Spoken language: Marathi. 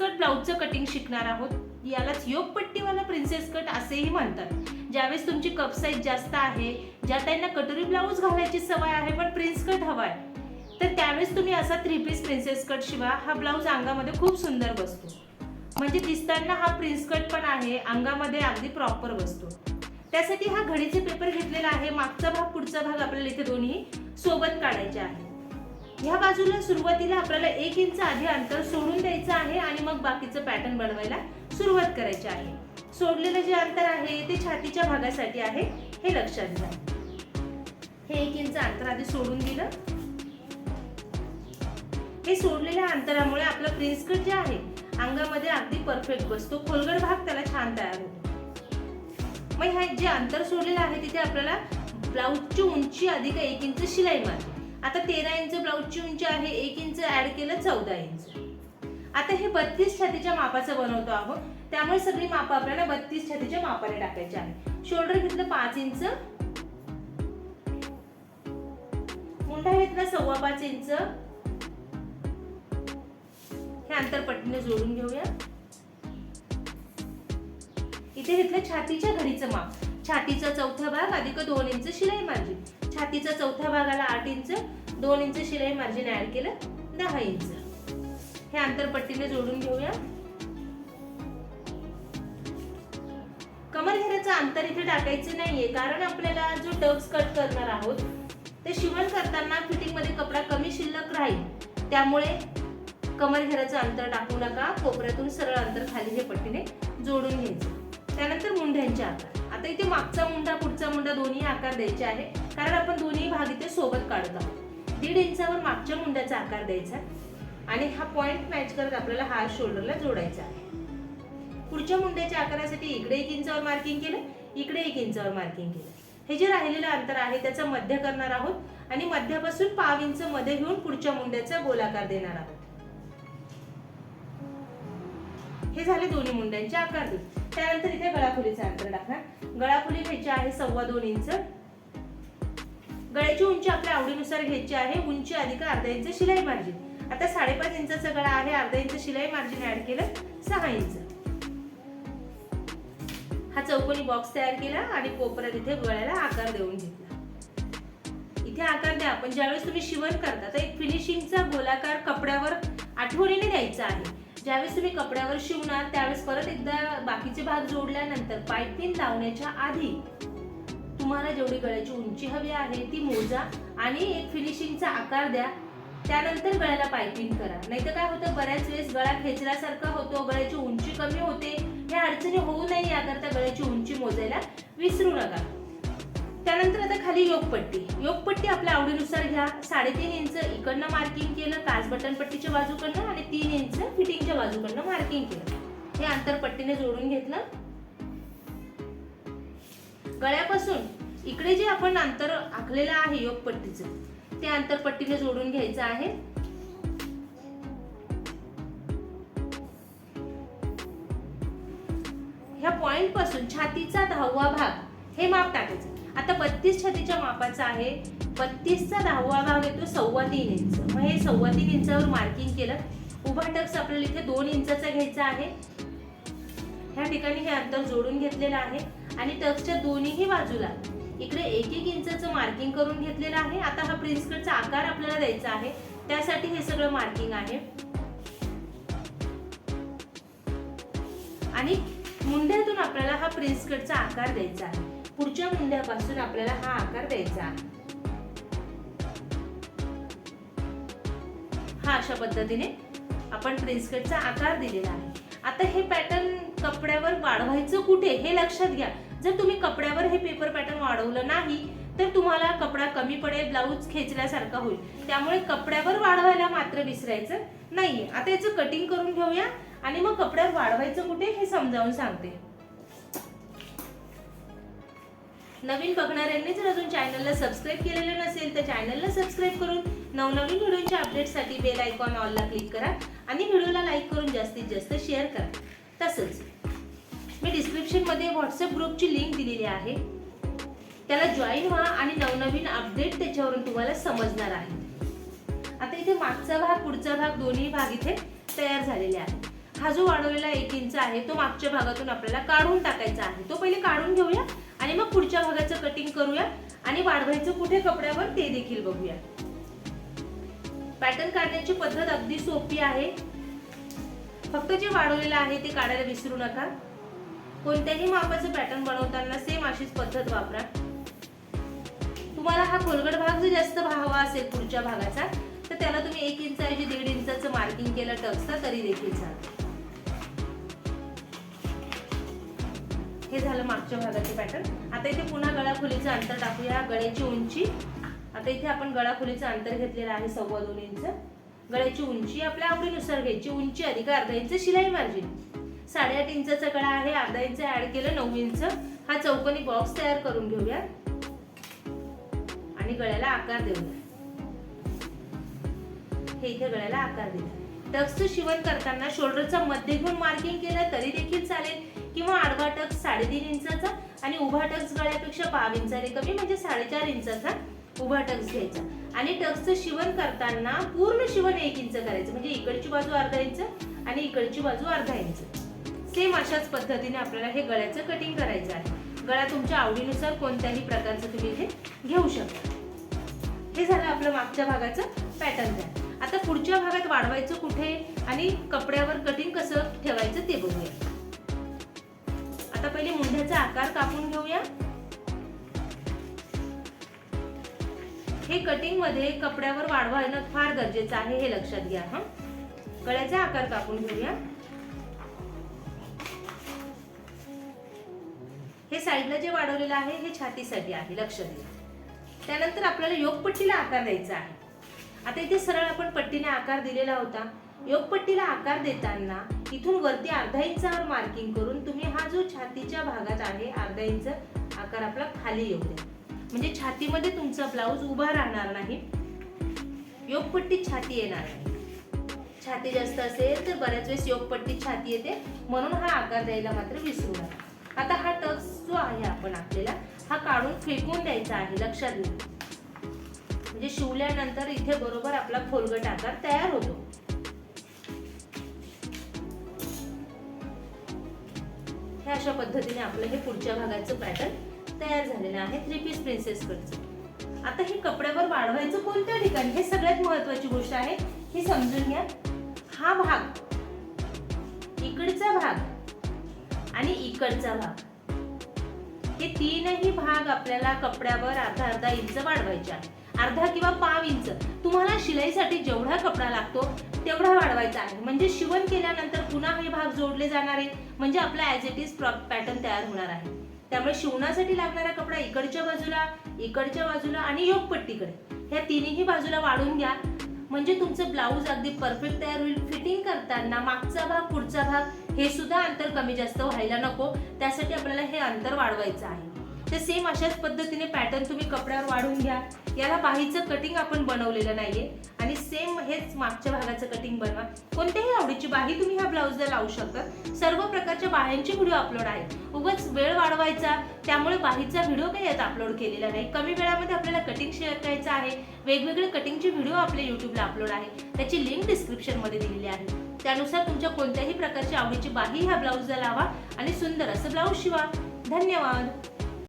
कट ब्लाऊजचं कटिंग शिकणार आहोत. यालाच योगपट्टीवाला प्रिन्सेस कट असेही म्हणतात. ज्यावेळेस तुमची कप साईज जास्त आहे ज्या त्यांना कटोरी ब्लाऊज घालायची सवय आहे पण प्रिन्स कट हवाय तर त्यावेळेस तुम्ही असा थ्री पीस प्रिन्सेस कट शिवा. हा ब्लाऊज अंगामध्ये खूप सुंदर बसतो. म्हणजे दिसताना हा प्रिन्स कट पण आहे अंगामध्ये अगदी प्रॉपर बसतो. त्यासाठी हा घडीचे पेपर घेतलेला आहे. मागचा भाग पुढचा भाग आपल्याला इथे दोन्ही सोबत काढायचे आहे. ह्या बाजूला सुरुवातीला आपल्याला एक इंच आधी अंतर सोडून द्यायचं आहे आणि मग बाकीचं पॅटर्न बनवायला सुरुवात करायची आहे. सोडलेलं जे अंतर आहे ते छातीच्या भागासाठी आहे हे लक्षात घ्या. हे एक इंच अंतर आधी सोडून दिलं. हे सोडलेल्या अंतरामुळे आपलं प्रिन्स कट जे आहे अंगामध्ये अगदी परफेक्ट बसतो. खोलगड भाग त्याला छान तयार होतो. मग ह्या जे अंतर सोडलेलं आहे तिथे आपल्याला ब्लाऊजची उंची अधिक एक इंच शिलाई मारते. आता तेरा इंच ब्लाऊजची उंची आहे एक इंच ऍड केलं चौदा इंच. आता हे बत्तीस छातीच्या मापाचं बनवतो आहोत. त्यामुळे सगळी मापं आपल्याला बत्तीस छातीच्या मापाने टाकायची आहे. शोल्डर घेतलं पाच इंच. मुंडा घेतला सव्वा पाच इंच. हे अंतर पट्टीने जोडून घेऊया. इथे घेतलं छातीच्या घडीचं माप. छातीचा चौथा भाग अधिक दोन इंच शिलाई मार्जिन. छातीचा चौथ्या भागाला आठ इंच दोन इंच शिलाई मार्जिन ऍड केलं दहा इंच. हे अंतर पट्टीने जोडून घेऊया. कमर घेऱ्याचं अंतर इथे टाकायचं नाहीये कारण आपल्याला जो टक्स कट करणार आहोत ते शिवण करताना फिटिंगमध्ये कपडा कमी शिल्लक राहील. त्यामुळे कमर घेऱ्याचं अंतर टाकू नका कोपऱ्यातून सरळ अंतर खाली हे पट्टीने जोडून घ्यायचं. त्यानंतर मुंढ्यांचे आकार. आता इथे मागचा मुंडा पुढचा मुंडा दोन्ही आकार द्यायचे आहे. कारण आपण दोन्ही भाग इथे सोबत काढत आहोत. दीड इंचावर मागच्या मुंड्याचा आकार द्यायचा आणि हा पॉइंट मॅच करत आपल्याला हा शोल्डरला जोडायचा आहे. पुढच्या मुंड्याच्या आकारासाठी इकडे एक इंचावर मार्किंग केलं इकडे एक इंचावर मार्किंग केलं हे जे राहिलेलं अंतर आहे त्याचा मध्य करणार आहोत आणि मध्यापासून पाव इंच मध्ये घेऊन पुढच्या मुंड्याचा गोलाकार देणार आहोत. हे झाले दोन्ही मुंड्यांचे आकार त्यानंतर इथे गळाखोलीचं अंतर टाकणार. गळाखोली घ्यायची आहे सव्वा दोन इंच. गळ्याची उंची आपल्या आवडीनुसार घ्यायची आहे उंची अधिक अर्धा इंच शिलाई मार्जिन आता साडेपाच इंचाचा गळा आहे अर्धा इंच शिलाई मार्जिन ऍड केलं सहा इंच. हा चौकोनी बॉक्स तयार केला आणि कोपऱ्यात इथे गळ्याला आकार देऊन घेतला. इथे आकार द्या पण ज्यावेळेस तुम्ही शिवण करता तर एक फिनिशिंगचा गोलाकार कपड्यावर आठवणीने द्यायचा आहे. ज्यावेळेस तुम्ही कपड्यावर शिवणार त्यावेळेस परत एकदा बाकीचे भाग जोडल्यानंतर पाईपिंग लावण्याच्या आधी तुम्हाला जेवढी गळ्याची उंची हवी आहे ती मोजा आणि एक फिनिशिंगचा आकार द्या. त्यानंतर गळ्याला पायपिंग करा. नाहीतर काय होतं? बऱ्याच वेळेस गळा खेचल्यासारखा होतो गळ्याची उंची कमी होते. ह्या अडचणी होऊ नये याकरता गळ्याची उंची मोजायला विसरू नका. त्यानंतर आता खाली योगपट्टी. योगपट्टी आपल्या आवडीनुसार घ्या. साडेतीन इंच इकडनं मार्किंग केलं काच बटन पट्टीच्या बाजूकडनं आणि तीन इंच फिटिंगच्या बाजूकडनं मार्किंग केलं. हे आंतरपट्टीने जोडून घेतलं. गळ्यापासून इकडे जे आपण अंतर आखलेलं आहे योगपट्टीचं ते अंतर पट्टीने जोडून घ्यायचं आहे. ह्या पॉइंटपासून छातीचा दहावा भाग हे माप टाकायचं. आता बत्तीस छातीच्या मापाचा आहे. बत्तीसचा दहावा भाग येतो सव्वा तीन इंच. मग हे सव्वा तीन इंचावर मार्किंग केलं. उभा टक्स आपल्याला इथे दोन इंचाचा घ्यायचा आहे. ह्या ठिकाणी हे अंतर जोडून घेतलेलं आहे. आणि टक्सच्या दोन्हीही बाजूला इकडे एक एक इंचचं मार्किंग करून घेतलेलं आहे. आता हा प्रिन्स कटचा आकार आपल्याला द्यायचा आहे. त्यासाठी हे सगळं मार्किंग आहे. आणि मुंड्यातून आपल्याला हा प्रिन्स कटचा आकार द्यायचा आहे. पुढच्या मुंड्यापासून आपल्याला हा आकार द्यायचा आहे. हा अशा पद्धतीने आपण प्रिन्स कटचा आकार दिलेला आहे. आता हे पॅटर्न कपड्यावर वाढवायचं कुठे हे लक्षात घ्या. जर तुम्ही कपड्यावर हे पेपर पॅटर्न वाढवलं नाही तर तुम्हाला कपडा कमी पडेल ब्लाऊज खेचल्यासारखा होईल. त्यामुळे कपड्यावर वाढवायला मात्र विसरायचं नाहीये. आता याचं कटिंग करून घेऊया आणि मग कपड्यावर वाढवायचं कुठे हे समजावून सांगते. नवीन बघणाऱ्यांनी जर अजून चॅनलला सबस्क्राईब केलेलं नसेल तर चॅनलला सबस्क्राईब करून नवनवीन व्हिडिओच्या अपडेटसाठी बेल आयकॉन ऑलला क्लिक करा आणि व्हिडिओला लाईक करून जास्तीत जास्त शेअर करा. तसंच मी डिस्क्रिप्शनमध्ये व्हॉट्सअप ग्रुपची लिंक दिलेली आहे. त्याला जॉईन व्हा आणि नवनवीन अपडेट त्याच्यावरून तुम्हाला समजणार आहे. आता इथे मागचा भाग पुढचा भाग दोन्ही भाग इथे तयार झालेले आहेत. हा जो वाढवलेला एक इंच आहे तो मागच्या भागातून आपल्याला काढून टाकायचा आहे. तो पहिले काढून घेऊया आणि मग पुढच्या भागाचं कटिंग करूया आणि वाढवायचं कुठे कपड्यावर ते देखील बघूया. पॅटर्न काढण्याची पद्धत अगदी सोपी आहे. फक्त जे वाढवलेलं आहे ते काढायला विसरू नका. कोणत्याही मापाचं पॅटर्न बनवताना सेम अशीच पद्धत वापरा. तुम्हाला हा खोलगड भाग जर जास्त हवा असेल पुढच्या भागाचा तर त्याला तुम्ही एक इंच ऐवजी दीड इंचाचं मार्किंग केलं टक्सचा तरी देखील चालेल हे झालं मागच्या भागाचे पॅटर्न आता इथे पुन्हा गळाखोलीचं अंतर टाकूया. गळ्याची उंची. आता इथे आपण गळाखोलीचं अंतर घेतलेलं आहे सव्वा दोन इंच. गळ्याची उंची आपल्या आवडीनुसार घ्यायची. उंची अधिक अर्धा इंच शिलाई मार्जिन. साडेआठ इंचाचा कडा आहे अर्धा इंच ऍड केलं नऊ इंच. हा चौकोनी बॉक्स तयार करून घेऊया. आणि गळ्याला आकार देऊया. हे इथे गळ्याला आकार देऊया टक्सचं शिवण करताना शोल्डरचा मध्य घेऊन मार्किंग केलं तरी देखील चालेल. किंवा आडवा टक्स साडेतीन इंचाचा आणि उभा टक्स गळ्यापेक्षा पाव इंचाने कमी म्हणजे साडेचार इंचाचा उभा टक्स घ्यायचा. आणि टक्सचं शिवण करताना पूर्ण शिवण एक इंच करायचं. म्हणजे इकडची बाजू अर्धा इंच आणि इकडची बाजू अर्धा इंच. सेम अशाच पद्धतीने आपल्याला हे गळ्याचं कटिंग करायचं आहे. गळा तुमच्या आवडीनुसार कोणत्याही प्रकारचं तुम्ही हे घेऊ शकता. हे झालं आपलं मागच्या भागाचं पॅटर्न तयार आता पुढच्या भागात वाढवायचं कुठे आणि कपड्यावर कटिंग कसं ठेवायचं ते बघूया. आता पहिले मुंढ्याचा आकार कापून घेऊया. हे कटिंगमध्ये कपड्यावर वाढवायला फार गरजेचं आहे हे लक्षात घ्या हा. गळ्याचा आकार कापून घेऊया. साईडला जे वाढवलेलं आहे हे छातीसाठी आहे लक्ष द्या. त्यानंतर आपल्याला योगपट्टीला आकार द्यायचा आहे. आता इथे सरळ आपण पट्टीने आकार दिलेला होता. योगपट्टीला आकार देताना इथून वरती अर्धा इंचावर मार्किंग करून तुम्ही हा जो छातीच्या भागात आहे अर्धा इंच आकार आपला खाली येऊ द्या. म्हणजे छातीमध्ये तुमचा ब्लाऊज उभा राहणार नाही. योगपट्टी छाती येणार नाही. छाती जास्त असेल तर बऱ्याच वेळेस योगपट्टी छाती येते. म्हणून हा आकार द्यायला मात्र विसरू नका. आता हा टक्स जो आहे आपण आपल्याला हा काढून फेकून द्यायचा आहे लक्षात घ्या. म्हणजे शिवल्यानंतर इथे बरोबर आपला खोलगट आकार तयार होतो. हे अशा पद्धतीने आपलं हे पुढच्या भागाचं पॅटर्न तयार झालेलं आहे थ्री पीस प्रिन्सेस कडचं. आता हे कपड्यावर वाढवायचं कोणत्या ठिकाणी? हे सगळ्यात महत्वाची गोष्ट आहे ही समजून घ्या. हा भाग इकडचा भाग. हे तीनही भाग आपल्याला कपड्यावर अर्धा अर्धा इंच वाढवायचे आहे अर्धा किंवा पाव इंच. तुम्हाला शिलाईसाठी जेवढा कपडा लागतो तेवढा वाढवायचा आहे. म्हणजे शिवण केल्यानंतर पुन्हा हे भाग जोडले जाणार आहे म्हणजे आपला ॲज इट इज पॅटर्न तयार होणार आहे. त्यामुळे शिवणासाठी लागणारा कपडा इकडच्या बाजूला इकडच्या बाजूला आणि योगपट्टीकडे. ह्या तिन्ही बाजूला वाढून घ्या. म्हणजे तुमचं ब्लाऊज अगदी परफेक्ट तयार होईल. फिटिंग करताना मागचा भाग पुढचा भाग हे सुद्धा अंतर कमी जास्त व्हायला नको. त्यासाठी आपल्याला हे अंतर वाढवायचं आहे. तर सेम अशाच पद्धतीने पॅटर्न तुम्ही कपड्यावर वाढून घ्या. याला बाहीचं कटिंग आपण बनवलेलं नाहीये. आणि सेम हेच मागच्या भागाचं कटिंग बनवा. कोणत्याही आवडीची बाही तुम्ही ह्या ब्लाऊजला लावू शकता. सर्व प्रकारच्या बाह्यांचे व्हिडिओ अपलोड आहेत उगाच वेळ वाढवायचा. त्यामुळे बाहीचा व्हिडिओ काही यात अपलोड केलेला नाही. कमी वेळामध्ये आपल्याला कटिंग शेअर करायचं आहे. वेगवेगळे कटिंगचे व्हिडिओ आपल्या यूट्यूबला अपलोड आहे. त्याची लिंक डिस्क्रिप्शनमध्ये दिलेली आहे. त्यानुसार तुमच्या कोणत्याही प्रकारची आवडीची बाही ह्या ब्लाऊजला लावा आणि सुंदर असं ब्लाऊज शिवा. धन्यवाद.